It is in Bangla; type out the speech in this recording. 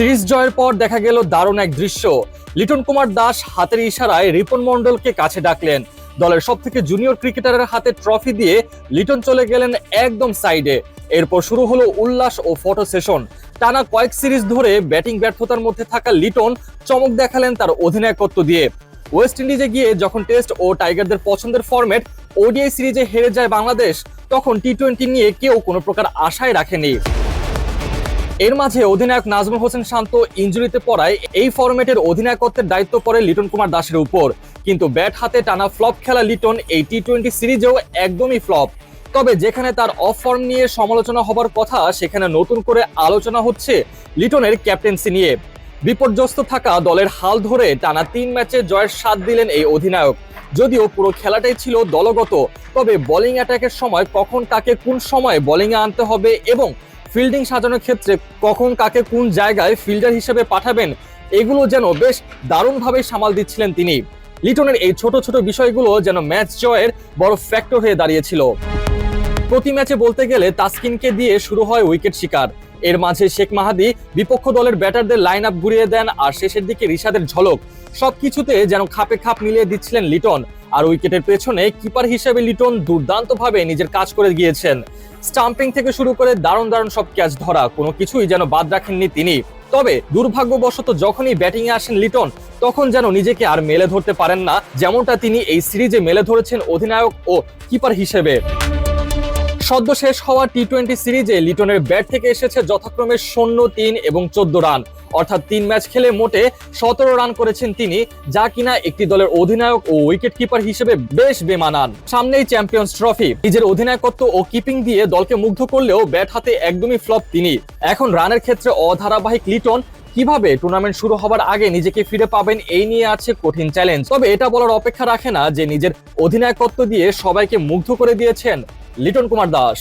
সিরিজ জয়ের পর দেখা গেল দারুণ এক দৃশ্য। লিটন কুমার দাস হাতের ইশারায় রিপন মন্ডলকে কাছে ডাকলেন। দলের সব থেকে জুনিয়র ক্রিকেটারের হাতে ট্রফি দিয়ে লিটন চলে গেলেন একদম সাইডে। এরপর শুরু হলো উল্লাস ও ফটো সেশন। টানা কয়েক সিরিজ ধরে ব্যাটিং ব্যর্থতার মধ্যে থাকা লিটন চমক দেখালেন তার অধিনায়কত্ব দিয়ে। ওয়েস্ট ইন্ডিজে গিয়ে যখন টেস্ট ও টাইগারদের পছন্দের ফরম্যাট ওডিআই সিরিজে হেরে যায় বাংলাদেশ, তখন টি টোয়েন্টি নিয়ে কেউ কোনো প্রকার আশায় রাখেনি। এর মাঝে অধিনায়ক নাজমুল হোসেন শান্ত ইঞ্জুরিতে পড়ায় এই ফরম্যাটের অধিনায়কত্বের দায়িত্ব পড়ে লিটন কুমার দাসের উপর। কিন্তু ব্যাট হাতে টানা ফ্লপ খেলা লিটন এই টি টোয়েন্টি সিরিজেও একদমই ফ্লপ। তবে যেখানে তার অফ ফর্ম নিয়ে সমালোচনা হবার কথা, সেখানে নতুন করে আলোচনা হচ্ছে লিটনের ক্যাপ্টেন্সি নিয়ে। বিপর্যস্ত থাকা দলের হাল ধরে টানা তিন ম্যাচে জয়ের স্বাদ দিলেন এই অধিনায়ক। যদিও পুরো খেলাটাই ছিল দলগত, তবে বোলিং অ্যাটাকের সময় কখন কাকে কোন সময় বোলিংয়ে আনতে হবে এবং ফিল্ডিং সাজানোর ক্ষেত্রে কখন কাকে কোন জায়গায় ফিল্ডার হিসেবে পাঠাবেন, এগুলো যেন বেশ দারুণভাবে সামাল দিচ্ছিলেন তিনি। লিটনের এই ছোট ছোট বিষয়গুলো যেন ম্যাচ জয়ের বড় ফ্যাক্টর হয়ে দাঁড়িয়েছিল। প্রতি ম্যাচে বলতে গেলে তাসকিনকে দিয়ে শুরু হয় উইকেট শিকার। এর মাঝে শেখ মাহাদি বিপক্ষ দলের ব্যাটারদের লাইন আপ ঘুরিয়ে দেন আর শেষের দিকে রিশাদের ঝলক। সবকিছুতে যেন খাপে খাপ মিলিয়ে দিচ্ছিলেন লিটন। আর উইকেটের পেছনে কিপার হিসেবে লিটন দুর্দান্তভাবে নিজের কাজ করে গিয়েছেন। স্টাম্পিং থেকে শুরু করে দারুণ দারুণ সব ক্যাচ ধরা, কোনো কিছুই যেন বাদ রাখেননি তিনি। তবে দুর্ভাগ্যবশত যখনই ব্যাটিং এ আসেন লিটন, তখন যেন নিজেকে আর মেলে ধরতে পারেন না, যেমনটা তিনি এই সিরিজে মেলে ধরেছেন অধিনায়ক ও কিপার হিসেবে। সদ্য শেষ হওয়া টি টোয়েন্টি সিরিজে লিটনের ব্যাট থেকে এসেছে যথাক্রমে শূন্য তিন এবং চোদ্দ রান। অর্থাৎ তিন ম্যাচ খেলে মোটে সতেরো রান করেছেন তিনি, যা কিনা একটি দলের অধিনায়ক ও উইকেট কিপার হিসেবে বেশ বেমানান। সামনেই চ্যাম্পিয়ন্স ট্রফি নিজের অধিনায়কত্ব ও কিপিং দিয়ে দলকে মুগ্ধ করলেও ব্যাট হাতে একদমই ফ্লপ তিনি। এখন রানের ক্ষেত্রে অধারাবাহিক লিটন কীভাবে টুর্নামেন্ট শুরু হবার আগে নিজেকে ফিরে পাবেন এই নিয়ে আছে কঠিন চ্যালেঞ্জ তবে এটা বলার অপেক্ষা রাখে না যে নিজের অধিনায়কত্ব দিয়ে সবাইকে মুগ্ধ করে দিয়েছেন লিটন কুমার দাস।